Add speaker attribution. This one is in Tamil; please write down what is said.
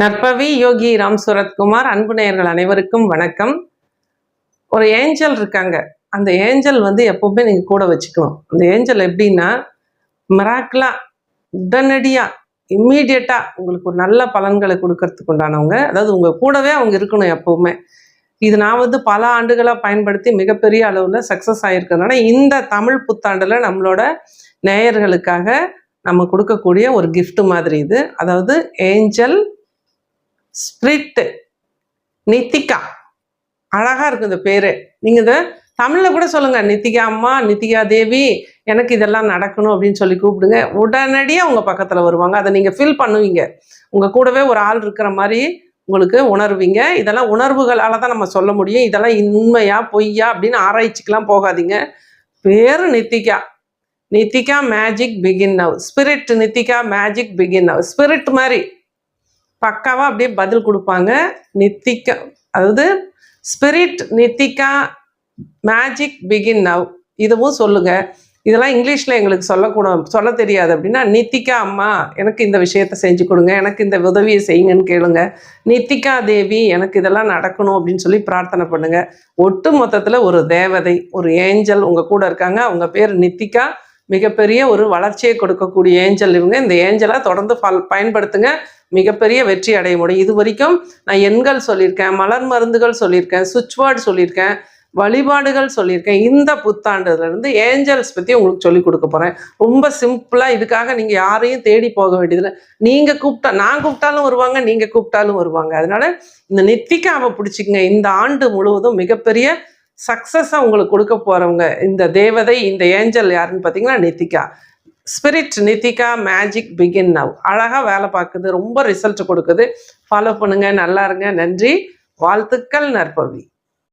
Speaker 1: நற்பவி யோகி ராம் சுரத்குமார் அன்பு நேயர்கள் அனைவருக்கும் வணக்கம். ஒரு ஏஞ்சல் இருக்காங்க. அந்த ஏஞ்சல் வந்து எப்பவுமே நீங்கள் கூட வச்சுக்கணும். அந்த ஏஞ்சல் எப்படின்னா மிராக்கிளா உடனடியாக இம்மீடியட்டாக உங்களுக்கு ஒரு நல்ல பலன்களை கொடுக்கறதுக்கு உண்டானவங்க. அதாவது உங்கள் கூடவே அவங்க இருக்கணும் எப்பவுமே. இது நான் வந்து பல ஆண்டுகளாக பயன்படுத்தி மிகப்பெரிய அளவில் சக்ஸஸ் ஆகிருக்கிறதுனால இந்த தமிழ் புத்தாண்டில் நம்மளோட நேயர்களுக்காக நம்ம கொடுக்கக்கூடிய ஒரு கிஃப்ட் மாதிரி இது. அதாவது ஏஞ்சல் ஸ்பிரிட்டு நித்திகா. அழகாக இருக்கு இந்த பேர். நீங்கள் இதை தமிழில் கூட சொல்லுங்கள் நித்திகா அம்மா நித்திகா தேவி எனக்கு இதெல்லாம் நடக்கணும் அப்படின்னு சொல்லி கூப்பிடுங்க. உடனடியாக உங்கள் பக்கத்தில் வருவாங்க. அதை நீங்கள் ஃபீல் பண்ணுவீங்க. உங்கள் கூடவே ஒரு ஆள் இருக்கிற மாதிரி உங்களுக்கு உணர்வீங்க. இதெல்லாம் உணர்வுகளால் தான் நம்ம சொல்ல முடியும். இதெல்லாம் உண்மையா பொய்யா அப்படின்னு ஆராய்ச்சிக்கெலாம் போகாதீங்க. பேர் Nithika. Nithika magic begin now spirit Nithika magic begin now spirit மாதிரி. பக்காவாக அப்படியே பதில் கொடுப்பாங்க. நித்திகா அதாவது spirit Nithika magic begin now இதுவும் சொல்லுங்கள் இதெல்லாம் இங்கிலீஷில் எங்களுக்கு சொல்லக்கூடாது சொல்ல தெரியாது. அப்படின்னா நித்திகா அம்மா எனக்கு இந்த விஷயத்த செஞ்சு கொடுங்க எனக்கு இந்த உதவியை செய்யுங்கன்னு கேளுங்க. நித்திகா தேவி எனக்கு இதெல்லாம் நடக்கணும் அப்படின்னு சொல்லி பிரார்த்தனை பண்ணுங்க. ஒட்டு மொத்தத்தில் ஒரு தேவதை ஒரு ஏஞ்சல் உங்கள் கூட இருக்காங்க. அவங்க பேர் நித்திகா. மிகப்பெரிய ஒரு வளர்ச்சியை கொடுக்கக்கூடிய ஏஞ்சல் இவங்க. இந்த ஏஞ்சலை தொடர்ந்து பல் பயன்படுத்துங்க. மிகப்பெரிய வெற்றி அடைய முடியும். இது வரைக்கும் நான் எண்கள் சொல்லியிருக்கேன் மலர் மருந்துகள் சொல்லியிருக்கேன் சுவிட்ச் வேர்டு சொல்லியிருக்கேன் வழிபாடுகள் சொல்லியிருக்கேன். இந்த புத்தாண்டுலேருந்து ஏஞ்சல்ஸ் பற்றி உங்களுக்கு சொல்லிக் கொடுக்க போகிறேன் ரொம்ப சிம்பிளாக இதுக்காக நீங்கள் யாரையும் தேடி போக வேண்டியதில்லை. நீங்கள் கூப்பிட்டா நான் கூப்பிட்டாலும் வருவாங்க நீங்கள் கூப்பிட்டாலும் வருவாங்க. அதனால் இந்த நித்திகாவை பிடிச்சிக்கங்க. இந்த ஆண்டு முழுவதும் மிகப்பெரிய சக்ஸஸாக உங்களுக்கு கொடுக்க போகிறவங்க இந்த தேவதை இந்த ஏஞ்சல் யாருன்னு பார்த்தீங்கன்னா Nithika. Spirit Nithika magic begin now அழகாக வேலை பார்க்குது ரொம்ப ரிசல்ட் கொடுக்குது. ஃபாலோ பண்ணுங்கள் நல்லா இருங்க நன்றி. வாழ்த்துக்கள் நற்பவி.